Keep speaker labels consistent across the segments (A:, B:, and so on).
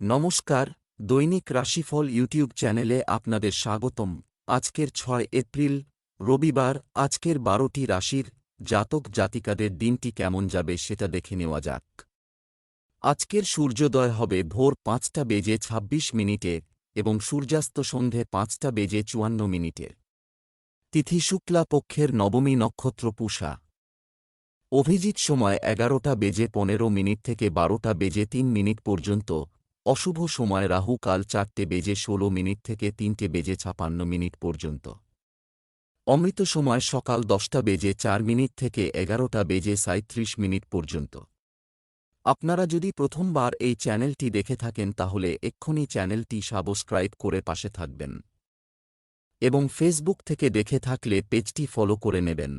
A: নমস্কার, দৈনিক রাশিফল ইউটিউব চ্যানেলে আপনাদের স্বাগতম। আজকের ছয় এপ্রিল, রবিবার, আজকের বারোটি রাশির জাতক জাতিকাদের দিনটি কেমন যাবে সেটা দেখে নেওয়া যাক। আজকের সূর্যোদয় হবে ভোর পাঁচটা বেজে ২৬ মিনিটে এবং সূর্যাস্ত সন্ধে পাঁচটা বেজে চুয়ান্ন মিনিটে। তিথি শুক্লা পক্ষের নবমী নক্ষত্র পূষা। অভিজিৎ সময় এগারোটা বেজে পনেরো মিনিট থেকে বারোটা বেজে তিন মিনিট পর্যন্ত অশুভ সময় রাহু কাল চারটে বেজে ষোলো মিনিট থেকে তিনটে বেজে ছাপান্ন মিনিট পর্যন্ত। অমৃত সময় সকাল দশটা বেজে চার মিনিট থেকে এগারোটা বেজে সাঁত্রিশ মিনিট পর্যন্ত। আপনারা যদি প্রথমবার এই চ্যানেলটি দেখে থাকেন তাহলে এক্ষুনি চ্যানেলটি সাবস্ক্রাইব করে পাশে থাকবেন। এবং ফেসবুক থেকে দেখে থাকলে পেজটি ফলো করে নেবেন।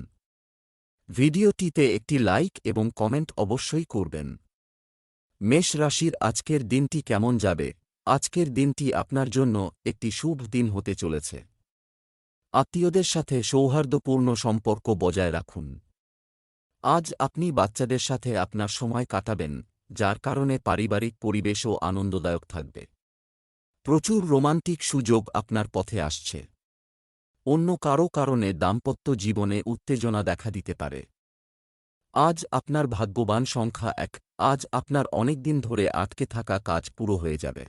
A: ভিডিওটিতে একটি লাইক এবং কমেন্ট অবশ্যই করবেন। মেষ রাশির আজকের দিনটি কেমন যাবে? আজকের দিনটি আপনার জন্য একটি শুভ দিন হতে চলেছে। আত্মীয়দের সাথে সৌহার্দ্যপূর্ণ সম্পর্ক বজায় রাখুন। আজ আপনি বাচ্চাদের সাথে আপনার সময় কাটাবেন, যার কারণে পারিবারিক পরিবেশও আনন্দদায়ক থাকবে। প্রচুর রোমান্টিক সুযোগ আপনার পথে আসছে। অন্য কারও কারণে দাম্পত্য জীবনে উত্তেজনা দেখা দিতে পারে। আজ আপনার ভাগ্যবান সংখ্যা এক। আজ আপনার অনেক দিন ধরে আটকে থাকা কাজ পুরো হয়ে যাবে।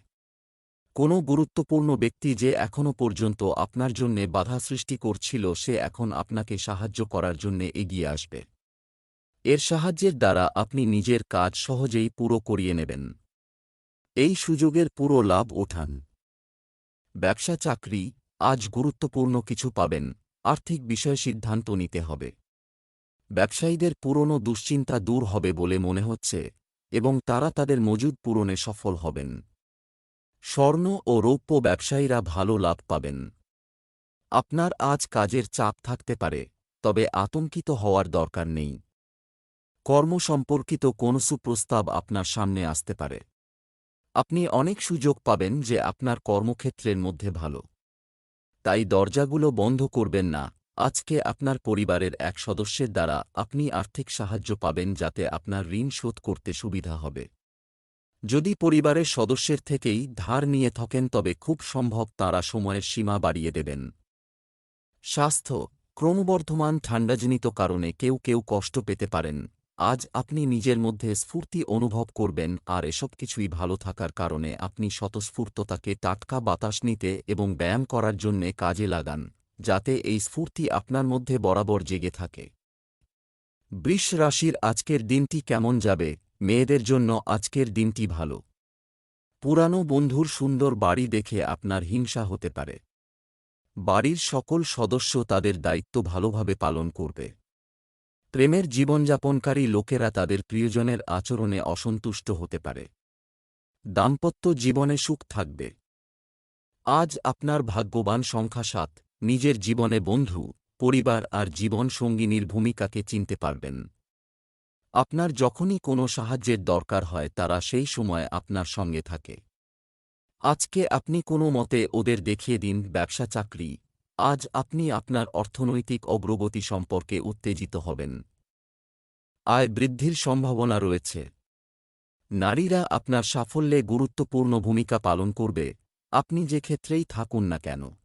A: কোনো গুরুত্বপূর্ণ ব্যক্তি যে এখনও পর্যন্ত আপনার জন্যে বাধা সৃষ্টি করছিল, সে এখন আপনাকে সাহায্য করার জন্যে এগিয়ে আসবে। এর সাহায্যের দ্বারা আপনি নিজের কাজ সহজেই পুরো করিয়ে নেবেন। এই সুযোগের পুরো লাভ ওঠান। ব্যবসা চাকরি আজ গুরুত্বপূর্ণ কিছু পাবেন। আর্থিক বিষয়ে সিদ্ধান্ত নিতে হবে। ব্যবসায়ীদের পুরনো দুশ্চিন্তা দূর হবে বলে মনে হচ্ছে, এবং তারা তাদের মজুদ পূরণে সফল হবেন। স্বর্ণ ও রৌপ্য ব্যবসায়ীরা ভালো লাভ পাবেন। আপনার আজ কাজের চাপ থাকতে পারে, তবে আতঙ্কিত হওয়ার দরকার নেই। কর্ম সম্পর্কিত কোন সুপ্রস্তাব আপনার সামনে আসতে পারে। আপনি অনেক সুযোগ পাবেন যে আপনার কর্মক্ষেত্রের মধ্যে ভালো। তাই দরজাগুলো বন্ধ করবেন না। আজকে আপনার পরিবারের এক সদস্যের দ্বারা আপনি আর্থিক সাহায্য পাবেন যাতে আপনার ঋণ শোধ করতে সুবিধা হবে। যদি পরিবারের সদস্যের থেকেই ধার নিয়ে থাকেন তবে খুব সম্ভব তারা সময়ের সীমা বাড়িয়ে দেবেন। স্বাস্থ্য, ক্রমবর্ধমান ঠান্ডাজনিত কারণে কেউ কেউ কষ্ট পেতে পারেন। আজ আপনি নিজের মধ্যে স্ফূর্তি অনুভব করবেন আর এসব কিছুই ভালো থাকার কারণে আপনি স্বতঃস্ফূর্ততাকে টাটকা বাতাস নিতে এবং ব্যায়াম করার জন্যে কাজে লাগান। যাতে এই স্ফূর্তি আপনার মধ্যে বরাবর জেগে থাকে। বৃষ রাশির আজকের দিনটি কেমন যাবে? মেয়েদের জন্য আজকের দিনটি ভালো। পুরানো বন্ধুর সুন্দর বাড়ি দেখে আপনার হিংসা হতে পারে। বাড়ির সকল সদস্য তাদের দায়িত্ব ভালোভাবে পালন করবে। প্রেমের জীবনযাপনকারী লোকেরা তাদের প্রিয়জনের আচরণে অসন্তুষ্ট হতে পারে। দাম্পত্য জীবনে সুখ থাকবে। আজ আপনার ভাগ্যবান সংখ্যা সাত। নিজের জীবনে বন্ধু, পরিবার আর জীবন সঙ্গিনীর ভূমিকাকে চিনতে পারবেন। আপনার যখনই কোনো সাহায্যের দরকার হয়, তারা সেই সময় আপনার সঙ্গে থাকে। আজকে আপনি কোনো মতে ওদের দেখিয়ে দিন, ব্যবসা চাকরি। আজ আপনি আপনার অর্থনৈতিক অগ্রগতি সম্পর্কে উত্তেজিত হবেন। আয় বৃদ্ধির সম্ভাবনা রয়েছে। নারীরা আপনার সাফল্যে গুরুত্বপূর্ণ ভূমিকা পালন করবে। আপনি যে ক্ষেত্রেই থাকুন না কেন।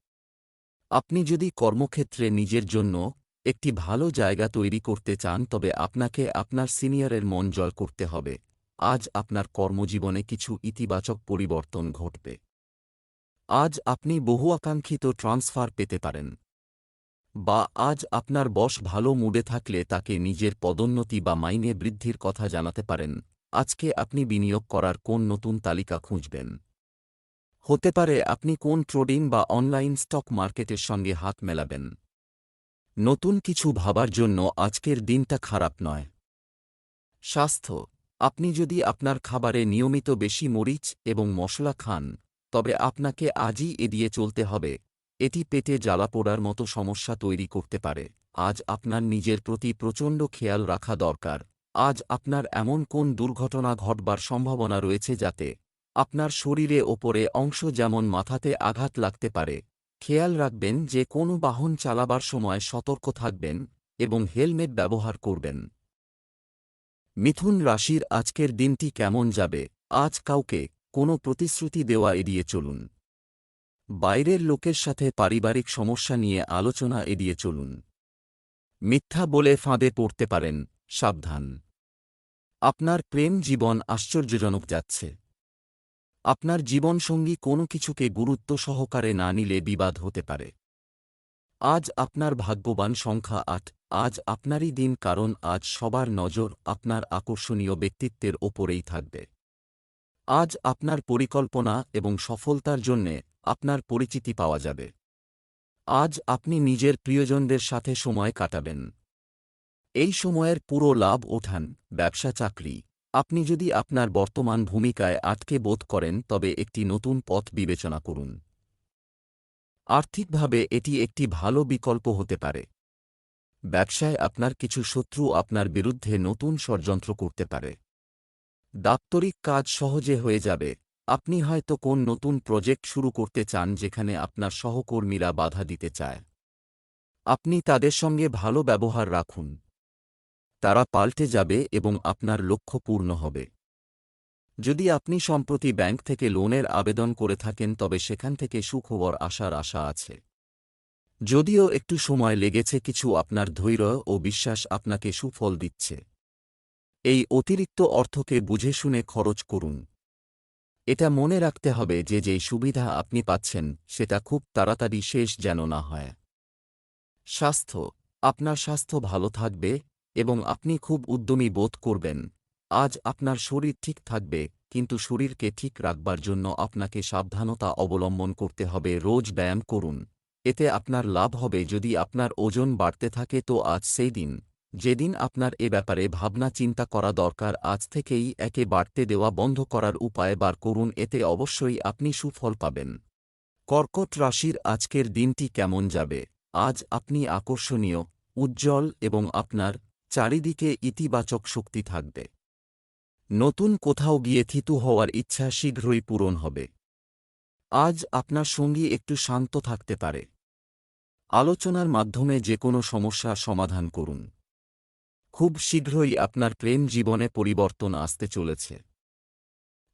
A: আপনি যদি কর্মক্ষেত্রে নিজের জন্য একটি ভালো জায়গা তৈরি করতে চান, তবে আপনাকে আপনার সিনিয়রের মন জয় করতে হবে। আজ আপনার কর্মজীবনে কিছু ইতিবাচক পরিবর্তন ঘটবে। আজ আপনি বহু আকাঙ্ক্ষিত ট্রান্সফার পেতে পারেন। বা আজ আপনার বস ভালো মুডে থাকলে তাকে নিজের পদোন্নতি বা মাইনে বৃদ্ধির কথা জানাতে পারেন। আজকে আপনি বিনিয়োগ করার কোন নতুন তালিকা খুঁজবেন? হতে পারে আপনি কোন ট্রেডিং বা অনলাইন স্টক মার্কেটের সঙ্গে হাত মেলাবেন। নতুন কিছু ভাবার জন্য আজকের দিনটা খারাপ নয়। স্বাস্থ্য, আপনি যদি আপনার খাবারে নিয়মিত বেশি মরিচ এবং মশলা খান, তবে আপনাকে আজই এড়িয়ে চলতে হবে। এটি পেটে জ্বালা পোড়ার মতো সমস্যা তৈরি করতে পারে। আজ আপনার নিজের প্রতি প্রচণ্ড খেয়াল রাখা দরকার। আজ আপনার এমন কোন দুর্ঘটনা ঘটবার সম্ভাবনা রয়েছে যাতে আপনার শরীরে ওপরে অংশ যেমন মাথাতে আঘাত লাগতে পারে। খেয়াল রাখবেন যে কোনো বাহন চালাবার সময় সতর্ক থাকবেন এবং হেলমেট ব্যবহার করবেন। মিথুন রাশির আজকের দিনটি কেমন যাবে? আজ কাউকে কোনো প্রতিশ্রুতি দেওয়া এড়িয়ে চলুন। বাইরের লোকের সাথে পারিবারিক সমস্যা নিয়ে আলোচনা এড়িয়ে চলুন। মিথ্যা বলে ফাঁদে পড়তে পারেন। সাবধান। আপনার প্রেম জীবন আশ্চর্যজনক যাচ্ছে। আপনার জীবনসঙ্গী কোনো কিছুকে গুরুত্ব সহকারে না নিলে বিবাদ হতে পারে। আজ আপনার ভাগ্যবান সংখ্যা আট, আজ আপনারই দিন কারণ আজ সবার নজর আপনার আকর্ষণীয় ব্যক্তিত্বের ওপরেই থাকবে। আজ আপনার পরিকল্পনা এবং সফলতার জন্যে আপনার পরিচিতি পাওয়া যাবে। আজ আপনি নিজের প্রিয়জনদের সাথে সময় কাটাবেন। এই সময়ের পুরো লাভ ওঠান, ব্যবসা, চাকরি। আপনি যদি আপনার বর্তমান ভূমিকায় আটকে বোধ করেন, তবে একটি নতুন পথ বিবেচনা করুন। আর্থিকভাবে এটি একটি ভালো বিকল্প হতে পারে। ব্যবসায় আপনার কিছু শত্রু আপনার বিরুদ্ধে নতুন ষড়যন্ত্র করতে পারে। দাপ্তরিক কাজ সহজে হয়ে যাবে। আপনি হয়তো কোন নতুন প্রজেক্ট শুরু করতে চান, যেখানে আপনার সহকর্মীরা বাধা দিতে চায়। আপনি তাদের সঙ্গে ভালো ব্যবহার রাখুন। তারা পাল্টে যাবে এবং আপনার লক্ষ্য পূর্ণ হবে। যদি আপনি সম্প্রতি ব্যাংক থেকে লোনের আবেদন করে থাকেন, তবে সেখান থেকে সুখবর আসার আশা আছে। যদিও একটু সময় লেগেছে, কিছু আপনার ধৈর্য ও বিশ্বাস আপনাকে সুফল দিচ্ছে। এই অতিরিক্ত অর্থকে বুঝে শুনে খরচ করুন। এটা মনে রাখতে হবে যে, যেই সুবিধা আপনি পাচ্ছেন, সেটা খুব তাড়াতাড়ি শেষ যেন না হয়। স্বাস্থ্য, আপনার স্বাস্থ্য ভালো থাকবে এবং আপনি খুব উদ্যমী বোধ করবেন। আজ আপনার শরীর ঠিক থাকবে, কিন্তু শরীরকে ঠিক রাখবার জন্য আপনাকে সাবধানতা অবলম্বন করতে হবে, রোজ ব্যায়াম করুন। এতে আপনার লাভ হবে, যদি আপনার ওজন বাড়তে থাকে তো আজ সেই দিন। যেদিন আপনার এ ব্যাপারে ভাবনা চিন্তা করা দরকার, আজ থেকেই একে বাড়তে দেওয়া বন্ধ করার উপায় বার করুন, এতে অবশ্যই আপনি সুফল পাবেন। কর্কট রাশির আজকের দিনটি কেমন যাবে? আজ আপনি আকর্ষণীয়, উজ্জ্বল এবং আপনার চারিদিকে ইতিবাচক শক্তি থাকবে। নতুন কোথাও গিয়ে থিতু হওয়ার ইচ্ছা শীঘ্রই পূরণ হবে। আজ আপনার সঙ্গী একটু শান্ত থাকতে পারে। আলোচনার মাধ্যমে যে কোনো সমস্যা সমাধান করুন। খুব শীঘ্রই আপনার প্রেম জীবনে পরিবর্তন আসতে চলেছে।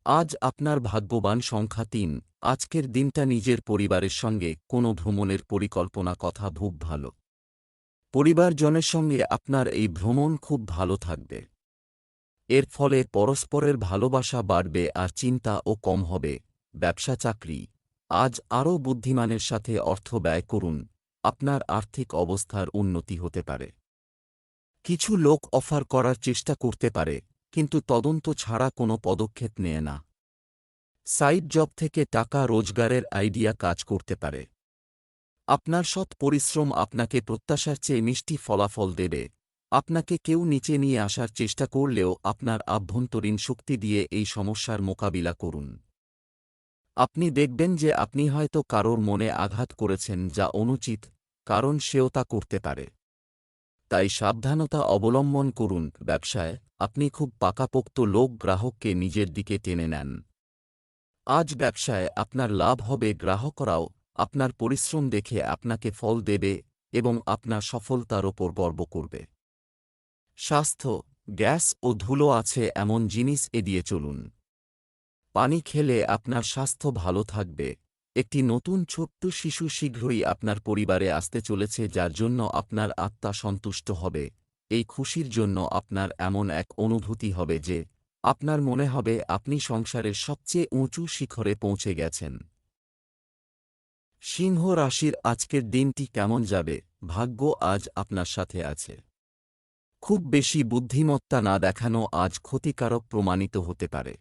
A: আজ আপনার ভাগ্যবান সংখ্যা তিন। আজকের দিনটা নিজের পরিবারের সঙ্গে কোনো ভ্রমণের পরিকল্পনা কথা, খুব ভালো। পরিবারজনের সঙ্গে আপনার এই ভ্রমণ খুব ভালো থাকবে। এর ফলে পরস্পরের ভালোবাসা বাড়বে আর চিন্তাও কম হবে। ব্যবসা চাকরি। আজ আরও বুদ্ধিমানের সাথে অর্থ ব্যয় করুন। আপনার আর্থিক অবস্থার উন্নতি হতে পারে। কিছু লোক অফার করার চেষ্টা করতে পারে, কিন্তু তদন্ত ছাড়া কোনো পদক্ষেপ নেয় না। সাইড জব থেকে টাকা রোজগারের আইডিয়া কাজ করতে পারে। আপনার সৎ পরিশ্রম আপনাকে প্রত্যাশার চেয়ে মিষ্টি ফলাফল দেবে। আপনাকে কেউ নিচে নিয়ে আসার চেষ্টা করলেও আপনার আভ্যন্তরীণ শক্তি দিয়ে এই সমস্যার মোকাবিলা করুন। আপনি দেখবেন যে আপনি হয়তো কারোর মনে আঘাত করেছেন যা অনুচিত, কারণ সেও তা করতে পারে। তাই সাবধানতা অবলম্বন করুন, ব্যবসায়। আপনি খুব পাকাপোক্ত লোক, গ্রাহককে নিজের দিকে টেনে নেন। আজ ব্যবসায় আপনার লাভ হবে, গ্রাহকরাও আপনার পরিশ্রম দেখে আপনাকে ফল দেবে এবং আপনার সফলতার ওপর গর্ব করবে। স্বাস্থ্য, গ্যাস ও ধুলো আছে এমন জিনিস এড়িয়ে চলুন। পানি খেলে আপনার স্বাস্থ্য ভালো থাকবে। একটি নতুন ছোট্ট শিশু শীঘ্রই আপনার পরিবারে আসতে চলেছে যার জন্য আপনার আত্মা সন্তুষ্ট হবে। এই খুশির জন্য আপনার এমন এক অনুভূতি হবে যে আপনার মনে হবে আপনি সংসারের সবচেয়ে উঁচু শিখরে পৌঁছে গেছেন। সিংহ রাশির আজকের দিনটি কেমন যাবে? ভাগ্য আজ আপনার সাথে আছে। খুব বেশি বুদ্ধিমত্তা না দেখানো আজ ক্ষতিকারক প্রমাণিত হতে পারে।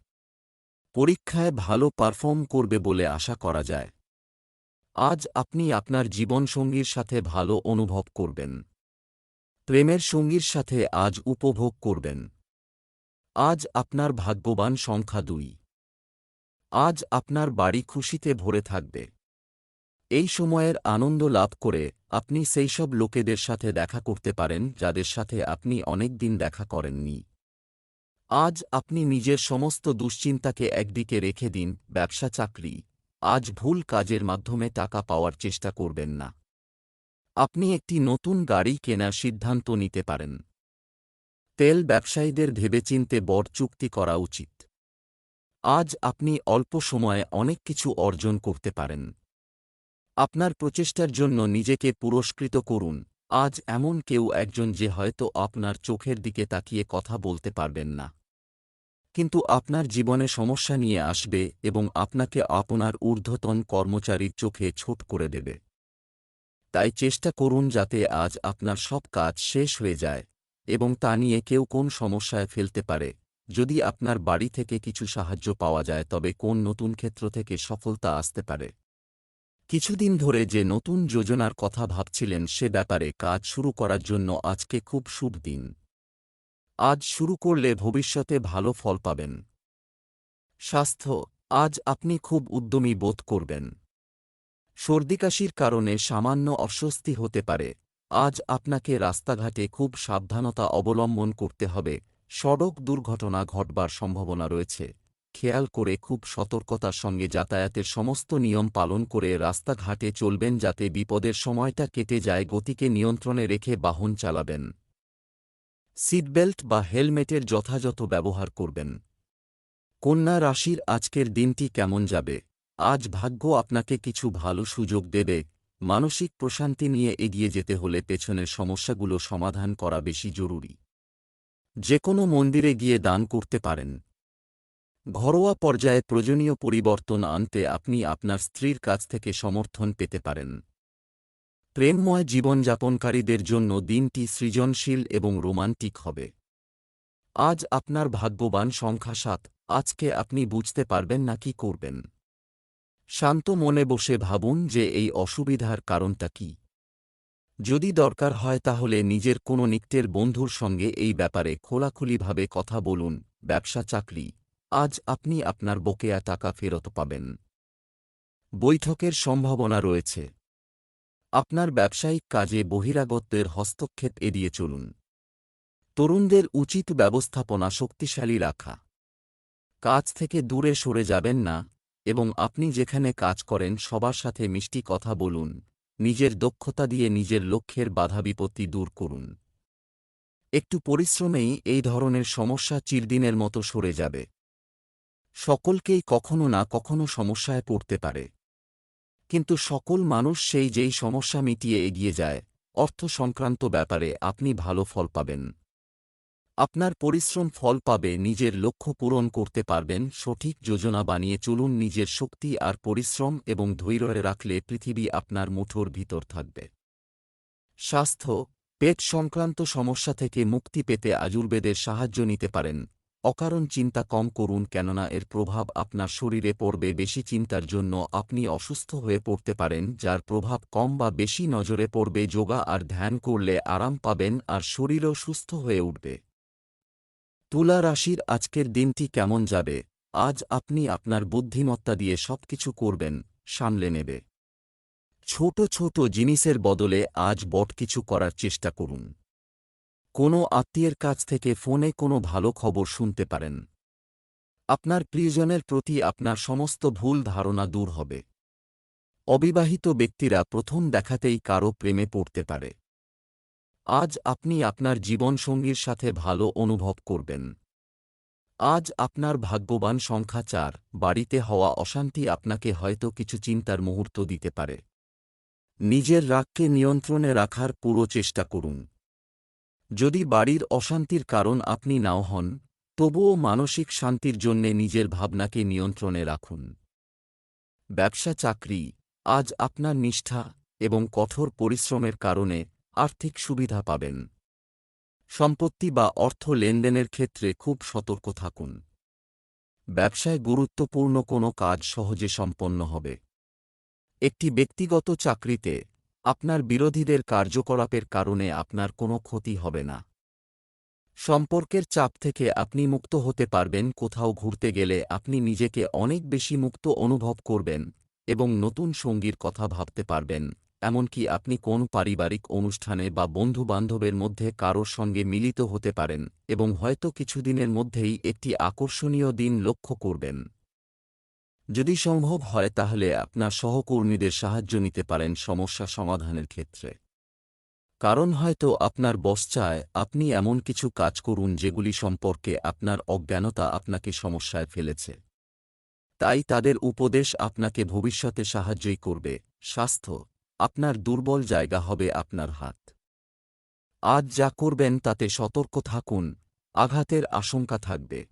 A: পরীক্ষায় ভালো পারফর্ম করবে বলে আশা করা যায়। আজ আপনি আপনার জীবনসঙ্গীর সাথে ভালো অনুভব করবেন। প্রেমের সঙ্গীর সাথে আজ উপভোগ করবেন। আজ আপনার ভাগ্যবান সংখ্যা দুই। আজ আপনার বাড়ি খুশিতে ভরে থাকবে। এই সময়ের আনন্দ লাভ করে আপনি সেই সব লোকেদের সাথে দেখা করতে পারেন যাদের সাথে আপনি অনেক দিন দেখা করেননি। আজ আপনি নিজের সমস্ত দুশ্চিন্তাকে একদিকে রেখে দিন, ব্যবসা চাকরি। আজ ভুল কাজের মাধ্যমে টাকা পাওয়ার চেষ্টা করবেন না। আপনি একটি নতুন গাড়ি কেনার সিদ্ধান্ত নিতে পারেন। তেল ব্যবসায়ীদের ভেবেচিন্তে বড় চুক্তি করা উচিত। আজ আপনি অল্প সময়ে অনেক কিছু অর্জন করতে পারেন। আপনার প্রচেষ্টার জন্য নিজেকে পুরস্কৃত করুন। আজ এমন কেউ একজন যে হয়তো আপনার চোখের দিকে তাকিয়ে কথা বলতে পারবেন না। কিন্তু আপনার জীবনে সমস্যা নিয়ে আসবে এবং আপনাকে আপনার ঊর্ধ্বতন কর্মচারীর চোখে ছোট করে দেবে। তাই চেষ্টা করুন যাতে আজ আপনার সব কাজ শেষ হয়ে যায় এবং তা নিয়ে কেউ কোন সমস্যায় ফেলতে পারে। যদি আপনার বাড়ি থেকে কিছু সাহায্য পাওয়া যায়, তবে কোন নতুন ক্ষেত্র থেকে সফলতা আসতে পারে? কিছুদিন ধরে যে নতুন যোজনার কথা ভাবছিলেন সে ব্যাপারে কাজ শুরু করার জন্য আজকে খুব শুভ দিন। আজ শুরু করলে ভবিষ্যতে ভালো ফল পাবেন। স্বাস্থ্য, আজ আপনি খুব উদ্যমী বোধ করবেন। সর্দিকাশির কারণে সামান্য অস্বস্তি হতে পারে। আজ আপনাকে রাস্তাঘাটে খুব সাবধানতা অবলম্বন করতে হবে। সড়ক দুর্ঘটনা ঘটবার সম্ভাবনা রয়েছে। খেয়াল করে খুব সতর্কতার সঙ্গে যাতায়াতের সমস্ত নিয়ম পালন করে রাস্তাঘাটে চলবেন যাতে বিপদের সময়টা কেটে যায়, গতিকে নিয়ন্ত্রণে রেখে বাহন চালাবেন। সিটবেল্ট বা হেলমেটের যথাযথ ব্যবহার করবেন। কন্যা রাশির আজকের দিনটি কেমন যাবে? আজ ভাগ্য আপনাকে কিছু ভালো সুযোগ দেবে। মানসিক প্রশান্তি নিয়ে এগিয়ে যেতে হলে পেছনের সমস্যাগুলো সমাধান করা বেশি জরুরি। যে কোনো মন্দিরে গিয়ে দান করতে পারেন। ঘরোয়া পর্যায়ে প্রয়োজনীয় পরিবর্তন আনতে আপনি আপনার স্ত্রীর কাছ থেকে সমর্থন পেতে পারেন। প্রেমময় জীবনযাপনকারীদের জন্য দিনটি সৃজনশীল এবং রোমান্টিক হবে। আজ আপনার ভাগ্যবান সংখ্যা সাত, আজকে আপনি বুঝতে পারবেন না কি করবেন। শান্ত মনে বসে ভাবুন যে এই অসুবিধার কারণটা কি। যদি দরকার হয় তাহলে নিজের কোনো নিকটের বন্ধুর সঙ্গে এই ব্যাপারে খোলাখুলিভাবে কথা বলুন ব্যবসা চাকরি আজ আপনি আপনার বকেয়া টাকা ফেরত পাবেন। বৈঠকের সম্ভাবনা রয়েছে। আপনার ব্যবসায়িক কাজে বহিরাগতদের হস্তক্ষেপ এড়িয়ে চলুন। তরুণদের উচিত ব্যবস্থাপনা শক্তিশালী রাখা। কাজ থেকে দূরে সরে যাবেন না এবং আপনি যেখানে কাজ করেন সবার সাথে মিষ্টি কথা বলুন, নিজের দক্ষতা দিয়ে নিজের লক্ষ্যের বাধা বিপত্তি দূর করুন। একটু পরিশ্রমেই এই ধরনের সমস্যা চিরদিনের মতো সরে যাবে। সকলকেই কখনো না কখনো সমস্যায় পড়তে পারে। কিন্তু সকল মানুষ সেই যেই সমস্যা মিটিয়ে এগিয়ে যায়, অর্থ সংক্রান্ত ব্যাপারে আপনি ভালো ফল পাবেন। আপনার পরিশ্রম ফল পাবে, নিজের লক্ষ্য পূরণ করতে পারবেন, সঠিক যোজনা বানিয়ে চলুন, নিজের শক্তি আর পরিশ্রম এবং ধৈর্যে রাখলে পৃথিবী আপনার মুঠোর ভিতর থাকবে। স্বাস্থ্য, পেট সংক্রান্ত সমস্যা থেকে মুক্তি পেতে আজুর্বেদের সাহায্য নিতে পারেন। অকারণ চিন্তা কম করুন কেননা এর প্রভাব আপনার শরীরে পড়বে বেশি চিন্তার জন্য আপনি অসুস্থ হয়ে পড়তে পারেন, যার প্রভাব কম বা বেশি নজরে পড়বে যোগা আর ধ্যান করলে আরাম পাবেন আর শরীরও সুস্থ হয়ে উঠবে। তুলা রাশির আজকের দিনটি কেমন যাবে? আজ আপনি আপনার বুদ্ধিমত্তা দিয়ে সবকিছু করবেন, সামলে নেবে। ছোট ছোট জিনিসের বদলে আজ বট কিছু করার চেষ্টা করুন। কোনো আত্মীয়ের কাছ থেকে ফোনে কোনো ভালো খবর শুনতে পারেন। আপনার প্রিয়জনের প্রতি আপনার সমস্ত ভুল ধারণা দূর হবে। অবিবাহিত ব্যক্তিরা প্রথম দেখাতেই কারও প্রেমে পড়তে পারে। আজ আপনি আপনার জীবনসঙ্গীর সাথে ভালো অনুভব করবেন। আজ আপনার ভাগ্যবান সংখ্যা চার, বাড়িতে হওয়া অশান্তি আপনাকে হয়তো কিছু চিন্তার মুহূর্ত দিতে পারে। নিজের রাগকে নিয়ন্ত্রণে রাখার পুরো চেষ্টা করুন। যদি বাড়ির অশান্তির কারণ আপনি নাও হন, তবুও মানসিক শান্তির জন্যে নিজের ভাবনাকে নিয়ন্ত্রণে রাখুন। ব্যবসা চাকরি, আজ আপনার নিষ্ঠা এবং কঠোর পরিশ্রমের কারণে আর্থিক সুবিধা পাবেন। সম্পত্তি বা অর্থ লেনদেনের ক্ষেত্রে খুব সতর্ক থাকুন। ব্যবসায় গুরুত্বপূর্ণ কোনো কাজ সহজে সম্পন্ন হবে। একটি ব্যক্তিগত চাকরিতে আপনার বিরোধীদের কার্যকলাপের কারণে আপনার কোনো ক্ষতি হবে না। সম্পর্কের চাপ থেকে আপনি মুক্ত হতে পারবেন, কোথাও ঘুরতে গেলে আপনি নিজেকে অনেক বেশি মুক্ত অনুভব করবেন এবং নতুন সঙ্গীর কথা ভাবতে পারবেন, এমনকি আপনি কোন পারিবারিক অনুষ্ঠানে বা বন্ধুবান্ধবের মধ্যে কারোর সঙ্গে মিলিত হতে পারেন এবং হয়তো কিছুদিনের মধ্যেই একটি আকর্ষণীয় দিন লক্ষ্য করবেন। যদি সম্ভব হয় তাহলে আপনার সহকর্মীদের সাহায্য নিতে পারেন সমস্যা সমাধানের ক্ষেত্রে। কারণ হয়তো আপনার বস চায়, আপনি এমন কিছু কাজ করুন যেগুলি সম্পর্কে আপনার অজ্ঞানতা আপনাকে সমস্যায় ফেলেছে। তাই তাদের উপদেশ আপনাকে ভবিষ্যতে সাহায্যই করবে। স্বাস্থ্য, আপনার দুর্বল জায়গা হবে আপনার হাত। আজ যা করবেন তাতে সতর্ক থাকুন, আঘাতের আশঙ্কা থাকবে।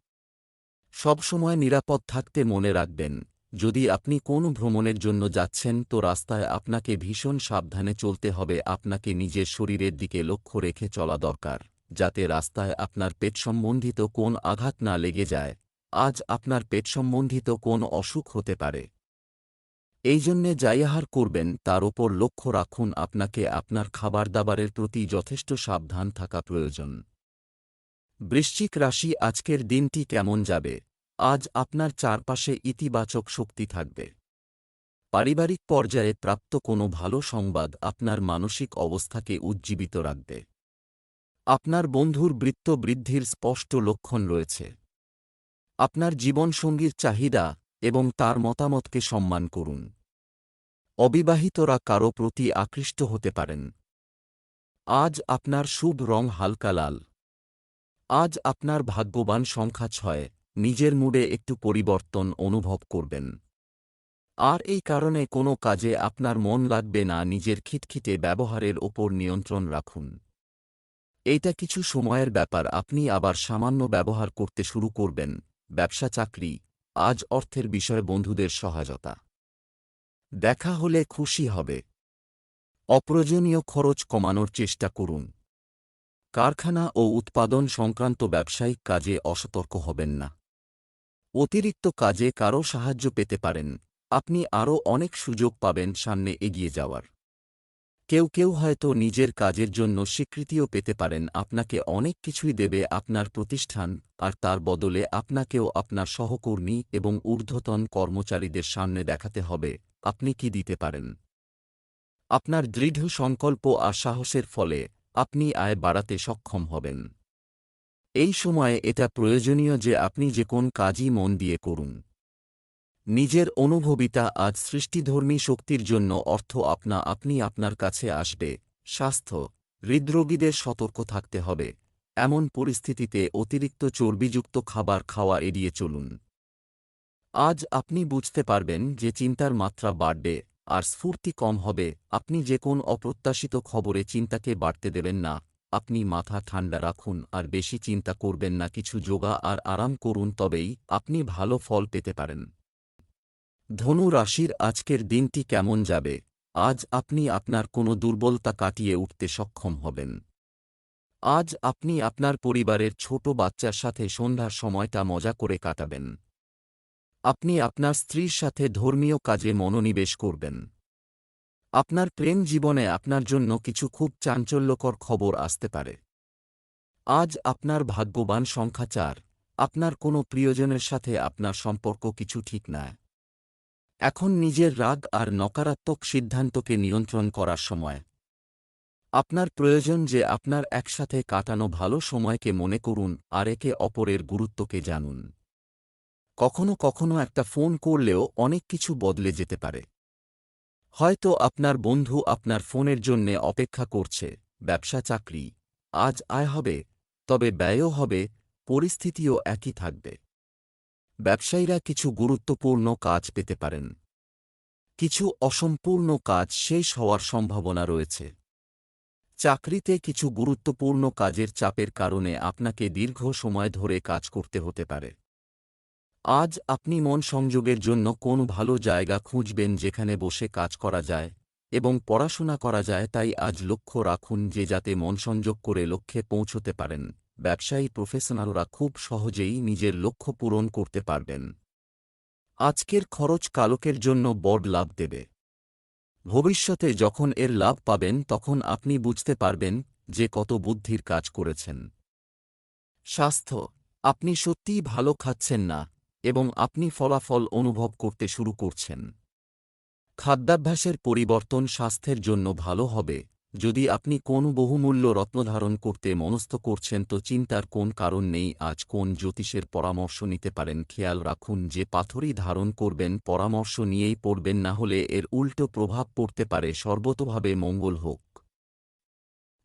A: সবসময় নিরাপদ থাকতে মনে রাখবেন, যদি আপনি কোনো ভ্রমণের জন্য যাচ্ছেন তো রাস্তায় আপনাকে ভীষণ সাবধানে চলতে হবে, আপনাকে নিজের শরীরের দিকে লক্ষ্য রেখে চলা দরকার, যাতে রাস্তায় আপনার পেট সম্বন্ধিত কোন আঘাত না লেগে যায়, আজ আপনার পেট সম্বন্ধিত কোন অসুখ হতে পারে। এই জন্যে যাই আহার করবেন, তার ওপর লক্ষ্য রাখুন, আপনাকে আপনার খাবার দাবারের প্রতি যথেষ্ট সাবধান থাকা প্রয়োজন। বৃশ্চিক রাশি আজকের দিনটি কেমন যাবে? আজ আপনার চারপাশে ইতিবাচক শক্তি থাকবে। পারিবারিক পর্যায়ে প্রাপ্ত কোনো ভালো সংবাদ আপনার মানসিক অবস্থাকে উজ্জীবিত রাখবে। আপনার বন্ধুর বৃত্ত বৃদ্ধির স্পষ্ট লক্ষণ রয়েছে। আপনার জীবনসঙ্গীর চাহিদা এবং তার মতামতকে সম্মান করুন। অবিবাহিতরা কারও প্রতি আকৃষ্ট হতে পারেন। আজ আপনার শুভ রং হালকা লাল। আজ আপনার ভাগ্যবান সংখ্যা ছয়, নিজের মুডে একটু পরিবর্তন অনুভব করবেন। আর এই কারণে কোনো কাজে আপনার মন লাগবে না নিজের খিটখিটে ব্যবহারের ওপর নিয়ন্ত্রণ রাখুন। এইটা কিছু সময়ের ব্যাপার, আপনি আবার সামান্য ব্যবহার করতে শুরু করবেন। ব্যবসা চাকরি, আজ অর্থের বিষয়ে, বন্ধুদের সহায়তা। দেখা হলে খুশি হবে। অপ্রয়োজনীয় খরচ কমানোর চেষ্টা করুন। কারখানা ও উৎপাদন সংক্রান্ত ব্যবসায়িক কাজে অসতর্ক হবেন না। অতিরিক্ত কাজে কারও সাহায্য পেতে পারেন। আপনি আরও অনেক সুযোগ পাবেন সামনে এগিয়ে যাওয়ার। কেউ কেউ হয়তো নিজের কাজের জন্য স্বীকৃতিও পেতে পারেন। আপনাকে অনেক কিছুই দেবে আপনার প্রতিষ্ঠান আর তার বদলে আপনাকেও আপনার সহকর্মী এবং ঊর্ধ্বতন কর্মচারীদের সামনে দেখাতে হবে, আপনি কি দিতে পারেন। আপনার দৃঢ় সংকল্প আর সাহসের ফলে আপনি আয় বাড়াতে সক্ষম হবেন। এই সময়ে এটা প্রয়োজনীয় যে আপনি যে কোন কাজই মন দিয়ে করুন। নিজের অনুভবিতা আজ সৃষ্টিধর্মী শক্তির জন্য অর্থ আপনা আপনি আপনার কাছে আসবে। স্বাস্থ্য, হৃদরোগীদের সতর্ক থাকতে হবে। এমন পরিস্থিতিতে অতিরিক্ত চর্বিযুক্ত খাবার খাওয়া এড়িয়ে চলুন। আজ আপনি বুঝতে পারবেন যে চিন্তার মাত্রা বাড়বে। আর স্ফূর্তি কম হবে, আপনি যে কোন অপ্রত্যাশিত খবরে চিন্তাকে বাড়তে দেবেন না, আপনি মাথা ঠান্ডা রাখুন আর বেশি চিন্তা করবেন না, কিছু যোগা আর আরাম করুন, তবেই আপনি ভালো ফল পেতে পারেন। ধনু রাশির আজকের দিনটি কেমন যাবে? আজ আপনি আপনার কোনো দুর্বলতা কাটিয়ে উঠতে সক্ষম হবেন। আজ আপনি আপনার পরিবারের ছোট বাচ্চার সাথে সন্ধ্যার সময়টা মজা করে কাটাবেন। আপনি আপনার স্ত্রীর সাথে ধর্মীয় কাজে মনোনিবেশ করবেন। আপনার প্রেম জীবনে আপনার জন্য কিছু খুব চাঞ্চল্যকর খবর আসতে পারে। আজ আপনার ভাগ্যবান সংখ্যা চার, আপনার কোনো প্রিয়জনের সাথে আপনার সম্পর্ক কিছু ঠিক নয় এখন নিজের রাগ আর নকারাত্মক সিদ্ধান্তকে নিয়ন্ত্রণ করার সময়। আপনার প্রয়োজন যে আপনার একসাথে কাটানো ভালো সময়কে মনে করুন আর একে অপরের গুরুত্বকে জানুন। কখনো কখনো একটা ফোন করলেও অনেক কিছু বদলে যেতে পারে। হয়তো আপনার বন্ধু আপনার ফোনের জন্যে অপেক্ষা করছে, ব্যবসা, চাকরি। আজ আয় হবে, তবে ব্যয়ও হবে, পরিস্থিতিও একই থাকবে। ব্যবসায়ীরা কিছু গুরুত্বপূর্ণ কাজ পেতে পারেন। কিছু অসম্পূর্ণ কাজ শেষ হওয়ার সম্ভাবনা রয়েছে। চাকরিতে কিছু গুরুত্বপূর্ণ কাজের চাপের কারণে আপনাকে দীর্ঘ সময় ধরে কাজ করতে হতে পারে। আজ আপনি মন সংযোগের জন্য কোন ভালো জায়গা খুঁজবেন যেখানে বসে কাজ করা যায় এবং পড়াশোনা করা যায়, তাই আজ লক্ষ্য রাখুন যে যাতে মন সংযোগ করে লক্ষ্যে পৌঁছতে পারেন। ব্যবসায়ী প্রফেশনালরা খুব সহজেই নিজের লক্ষ্য পূরণ করতে পারবেন। আজকের খরচ কালকের জন্য বড় লাভ দেবে। ভবিষ্যতে যখন এর লাভ পাবেন, তখন আপনি বুঝতে পারবেন যে কত বুদ্ধির কাজ করেছেন। স্বাস্থ্য, আপনি সত্যিই ভালো খাচ্ছেন না। এবং আপনি ফলাফল অনুভব করতে শুরু করছেন। খাদ্যাভ্যাসের পরিবর্তন স্বাস্থ্যের জন্য ভালো হবে। যদি আপনি কোন বহুমূল্য রত্নধারণ করতে মনস্থ করছেন তো চিন্তার কোন কারণ নেই, আজ কোন জ্যোতিষের পরামর্শ নিতে পারেন। খেয়াল রাখুন যে পাথরই ধারণ করবেন, পরামর্শ নিয়েই পড়বেন, না হলে এর উল্টো প্রভাব পড়তে পারে। সর্বতভাবে মঙ্গল হোক।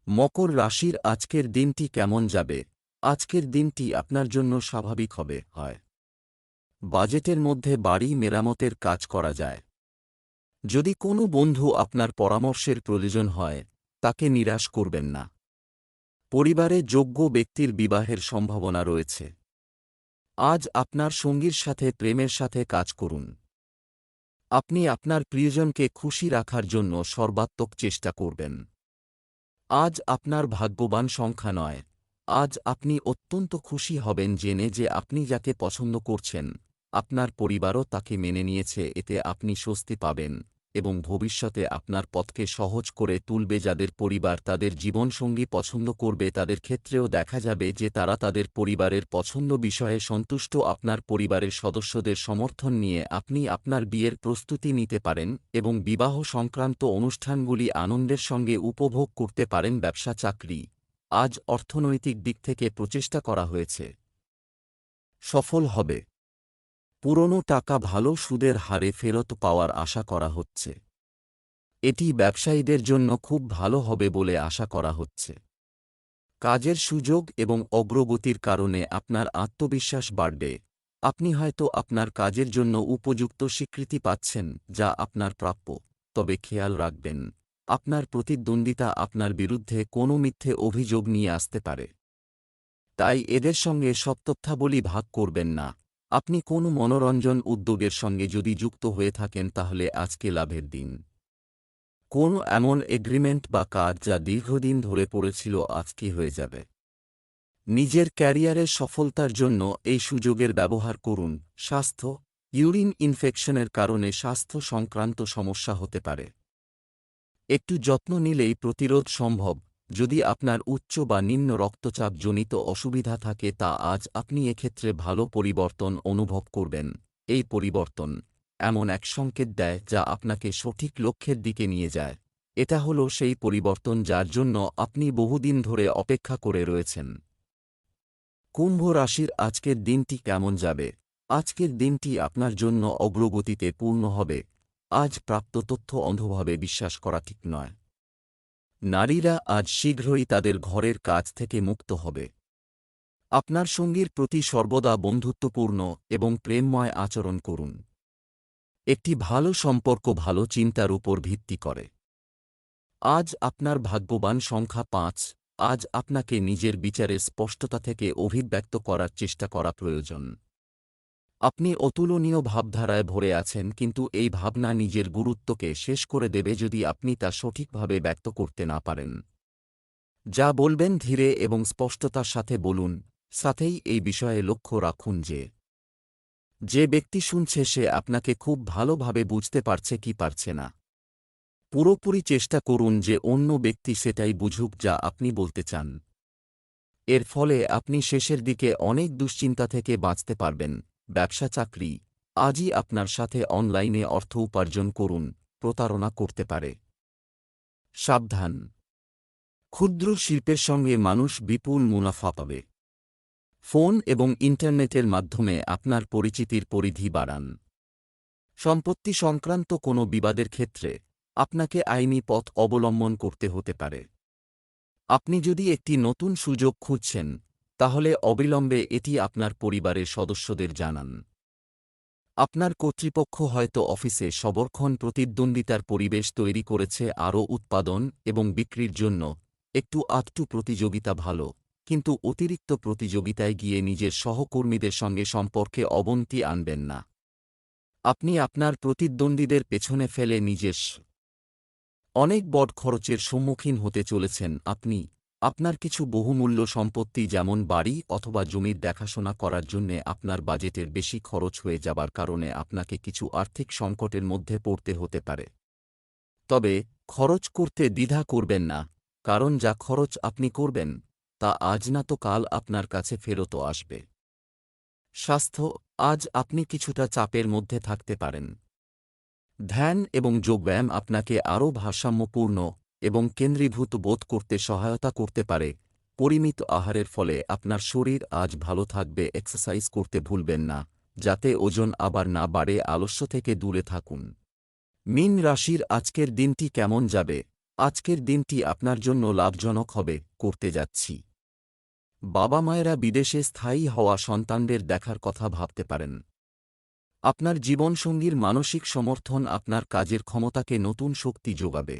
A: মকর রাশির আজকের দিনটি কেমন যাবে? আজকের দিনটি আপনার জন্য স্বাভাবিক হবে, হয়। বাজেটের মধ্যে বাড়ি মেরামতের কাজ করা যায়। যদি কোনো বন্ধু আপনার পরামর্শের প্রয়োজন হয়, তাকে নিরাশ করবেন না। পরিবারে যোগ্য ব্যক্তির বিবাহের সম্ভাবনা রয়েছে। আজ আপনার সঙ্গীর সাথে, প্রেমের সাথে কাজ করুন। আপনি আপনার প্রিয়জনকে খুশি রাখার জন্য সর্বাত্মক চেষ্টা করবেন। আজ আপনার ভাগ্যবান সংখ্যা নয়। আজ আপনি অত্যন্ত খুশি হবেন জেনে যে আপনি যাকে পছন্দ করছেন আপনার পরিবারও তাকে মেনে নিয়েছে, এতে আপনি স্বস্তি পাবেন এবং ভবিষ্যতে আপনার পথকে সহজ করে তুলবে যাদের পরিবার তাদের জীবনসঙ্গী পছন্দ করবে, তাদের ক্ষেত্রেও দেখা যাবে যে তারা তাদের পরিবারের পছন্দ বিষয়ে সন্তুষ্ট। আপনার পরিবারের সদস্যদের সমর্থন নিয়ে আপনি আপনার বিয়ের প্রস্তুতি নিতে পারেন এবং বিবাহ সংক্রান্ত অনুষ্ঠানগুলি আনন্দের সঙ্গে উপভোগ করতে পারেন। ব্যবসা, চাকরি আজ অর্থনৈতিক দিক থেকে প্রচেষ্টা করা হয়েছে। সফল হবে। পুরনো টাকা ভালো সুদের হারে ফেরত পাওয়ার আশা করা হচ্ছে। এটি ব্যবসায়ীদের জন্য খুব ভালো হবে বলে আশা করা হচ্ছে। কাজের সুযোগ এবং অগ্রগতির কারণে আপনার আত্মবিশ্বাস বাড়বে। আপনি হয়তো আপনার কাজের জন্য উপযুক্ত স্বীকৃতি পাচ্ছেন যা আপনার প্রাপ্য, তবে খেয়াল রাখবেন, আপনার প্রতিদ্বন্দ্বিতা আপনার বিরুদ্ধে কোনো মিথ্যে অভিযোগ নিয়ে আসতে পারে। তাই এদের সঙ্গে সব ভাগ করবেন না। আপনি কোনো মনোরঞ্জন উদ্যোগের সঙ্গে যদি যুক্ত হয়ে থাকেন তাহলে আজকে লাভের দিন। কোন এমন এগ্রিমেন্ট বা কাজ যা দীর্ঘদিন ধরে পড়েছিল আজকে হয়ে যাবে। নিজের ক্যারিয়ারের সফলতার জন্য এই সুযোগের ব্যবহার করুন। স্বাস্থ্য, ইউরিন ইনফেকশনের কারণে স্বাস্থ্য সংক্রান্ত সমস্যা হতে পারে। একটু যত্ন নিলেই প্রতিরোধ সম্ভব। যদি আপনার উচ্চ বা নিম্ন রক্তচাপ জনিত অসুবিধা থাকে তা আজ আপনি এক্ষেত্রে ভালো পরিবর্তন অনুভব করবেন। এই পরিবর্তন এমন এক সংকেত দেয় যা আপনাকে সঠিক লক্ষ্যের দিকে নিয়ে যায়। এটা হল সেই পরিবর্তন যার জন্য আপনি বহুদিন ধরে অপেক্ষা করে রয়েছেন। কুম্ভ রাশির আজকের দিনটি কেমন যাবে? আজকের দিনটি আপনার জন্য অগ্রগতিতে পূর্ণ হবে। আজ প্রাপ্ত তথ্য অন্ধভাবে বিশ্বাস করা ঠিক নয়। নারীরা আজ শীঘ্রই তাদের ঘরের কাজ থেকে মুক্ত হবে। আপনার সঙ্গীর প্রতি সর্বদা বন্ধুত্বপূর্ণ এবং প্রেমময় আচরণ করুন। একটি ভালো সম্পর্ক ভালো চিন্তার উপর ভিত্তি করে। আজ আপনার ভাগ্যবান সংখ্যা পাঁচ, আজ আপনাকে নিজের বিচারের স্পষ্টতা থেকে অভিব্যক্ত করার চেষ্টা করা প্রয়োজন। আপনি অতুলনীয় ভাবধারায় ভরে আছেন, কিন্তু এই ভাবনা নিজের গুরুত্বকে শেষ করে দেবে যদি আপনি তা সঠিকভাবে ব্যক্ত করতে না পারেন। যা বলবেন ধীরে এবং স্পষ্টতার সাথে বলুন, সাথেই এই বিষয়ে লক্ষ্য রাখুন যে যে ব্যক্তি শুনছে সে আপনাকে খুব ভালোভাবে বুঝতে পারছে কি পারছে না। পুরোপুরি চেষ্টা করুন যে অন্য ব্যক্তি সেটাই বুঝুক যা আপনি বলতে চান। এর ফলে আপনি শেষের দিকে অনেক দুশ্চিন্তা থেকে বাঁচতে পারবেন। ব্যবসা চাকরি, আজই আপনার সাথে অনলাইনে অর্থ উপার্জন করুন, প্রতারণা করতে পারে। সাবধান। ক্ষুদ্র শিল্পের সঙ্গে মানুষ বিপুল মুনাফা পাবে। ফোন এবং ইন্টারনেটের মাধ্যমে আপনার পরিচিতির পরিধি বাড়ান। সম্পত্তি সংক্রান্ত কোনো বিবাদের ক্ষেত্রে আপনাকে আইনি পথ অবলম্বন করতে হতে পারে। আপনি যদি একটি নতুন সুযোগ খুঁজছেন তাহলে অবিলম্বে এটি আপনার পরিবারের সদস্যদের জানান। আপনার কর্তৃপক্ষ হয়তো অফিসে সবরক্ষণ প্রতিদ্বন্দ্বিতার পরিবেশ তৈরি করেছে আরও উৎপাদন এবং বিক্রির জন্য। একটু আধটু প্রতিযোগিতা ভালো, কিন্তু অতিরিক্ত প্রতিযোগিতায় গিয়ে নিজের সহকর্মীদের সঙ্গে সম্পর্কে অবনতি আনবেন না। আপনি আপনার প্রতিদ্বন্দ্বীদের পেছনে ফেলে নিজের অনেক বড় খরচের সম্মুখীন হতে চলেছেন আপনি। আপনার কিছু বহুমূল্য সম্পত্তি যেমন বাড়ি অথবা জমির দেখাশোনা করার জন্যে আপনার বাজেটের বেশি খরচ হয়ে যাবার কারণে আপনাকে কিছু আর্থিক সংকটের মধ্যে পড়তে হতে পারে। তবে, খরচ করতে দ্বিধা করবেন না, কারণ যা খরচ আপনি করবেন, তা আজ না তো কাল আপনার কাছে ফেরত আসবে। স্বাস্থ্য, আজ আপনি কিছুটা চাপের মধ্যে থাকতে পারেন। ধ্যান এবং যোগব্যায়াম আপনাকে আরও ভারসাম্যপূর্ণ এবং কেন্দ্রীভূত বোধ করতে সহায়তা করতে পারে, পরিমিত আহারের ফলে আপনার শরীর আজ ভালো থাকবে, এক্সারসাইজ করতে ভুলবেন না, যাতে ওজন আবার না বাড়ে, আলস্য থেকে দূরে থাকুন। মিন রাশির আজকের দিনটি কেমন যাবে? আজকের দিনটি আপনার জন্য লাভজনক হবে, করতে যাচ্ছি। বাবা মায়েরা বিদেশে স্থায়ী হওয়া সন্তানদের দেখার কথা ভাবতে পারেন। আপনার জীবনসঙ্গীর মানসিক সমর্থন আপনার কাজের ক্ষমতাকে নতুন শক্তি যোগাবে।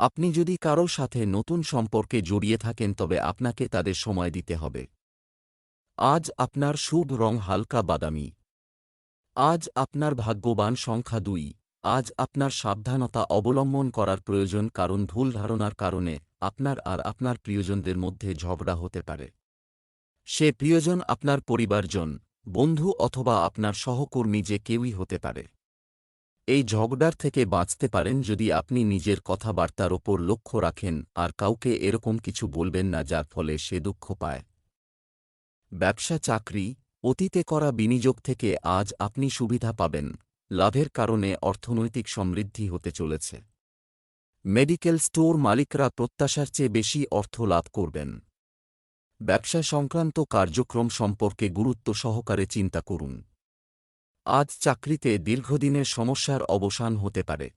A: আপনি যদি কারও সাথে নতুন সম্পর্কে জড়িয়ে থাকেন, তবে আপনাকে তাদের সময় দিতে হবে। আজ আপনার শুভ রং হালকা বাদামি। আজ আপনার ভাগ্যবান সংখ্যা দুই। আজ আপনার সাবধানতা অবলম্বন করার প্রয়োজন, কারণ ভুল ধারণার কারণে আপনার আর আপনার প্রিয়জনদের মধ্যে ঝগড়া হতে পারে। সে প্রিয়জন আপনার পরিবারজন, বন্ধু অথবা আপনার সহকর্মী যে কেউই হতে পারে। এই ঝগড়ার থেকে বাঁচতে পারেন যদি আপনি নিজের কথাবার্তার ওপর লক্ষ্য রাখেন, আর কাউকে এরকম কিছু বলবেন না যার ফলে সে দুঃখ পায়। ব্যবসা, চাকরি, অতীতে করা বিনিয়োগ থেকে আজ আপনি সুবিধা পাবেন। লাভের কারণে অর্থনৈতিক সমৃদ্ধি হতে চলেছে। মেডিকেল স্টোর মালিকরা প্রত্যাশার চেয়ে বেশি অর্থ লাভ করবেন। ব্যবসা সংক্রান্ত কার্যক্রম সম্পর্কে গুরুত্ব সহকারে চিন্তা করুন। আজ চাকরিতে দীর্ঘদিনের সমস্যার অবসান হতে পারে।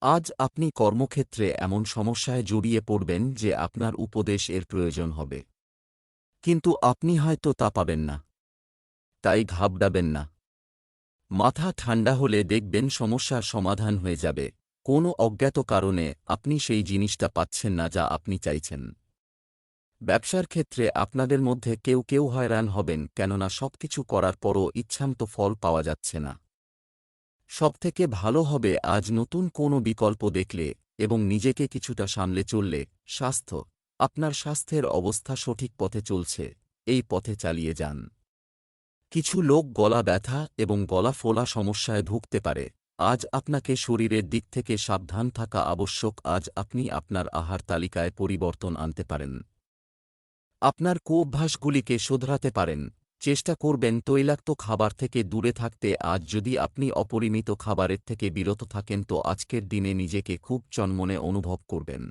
A: আজ আপনি কর্মক্ষেত্রে এমন সমস্যায় জড়িয়ে পড়বেন যে আপনার উপদেশ এর প্রয়োজন হবে। কিন্তু আপনি হয়তো তা পাবেন না। তাই ঘাবড়াবেন না। মাথা ঠান্ডা হলে দেখবেন সমস্যার সমাধান হয়ে যাবে। কোনো অজ্ঞাত কারণে আপনি সেই জিনিসটা পাচ্ছেন না যা আপনি চাইছেন। ব্যবসার ক্ষেত্রে আপনাদের মধ্যে কেউ কেউ হয়রান হবেন কেননা সবকিছু করার পরও ইচ্ছামতো ফল পাওয়া যাচ্ছে না। সবথেকে ভালো হবে আজ নতুন কোনো বিকল্প দেখলে এবং নিজেকে কিছুটা সামলে চললে স্বাস্থ্য। আপনার স্বাস্থ্যের অবস্থা সঠিক পথে চলছে, এই পথে চালিয়ে যান। কিছু লোক গলা ব্যথা এবং গলা ফোলা সমস্যায় ভুগতে পারে। আজ আপনাকে শরীরের দিক থেকে সাবধান থাকা আবশ্যক, আজ আপনি আপনার আহার তালিকায় পরিবর্তন আনতে পারেন। আপনার কুঅভ্যাসগুলিকে শোধরাতে পারেন। চেষ্টা করবেন তৈলাক্ত খাবার থেকে দূরে থাকতে, আজ যদি আপনি অপরিমিত খাবারের থেকে বিরত থাকেন, তো আজকের দিনে নিজেকে খুব চনমনে অনুভব করবেন।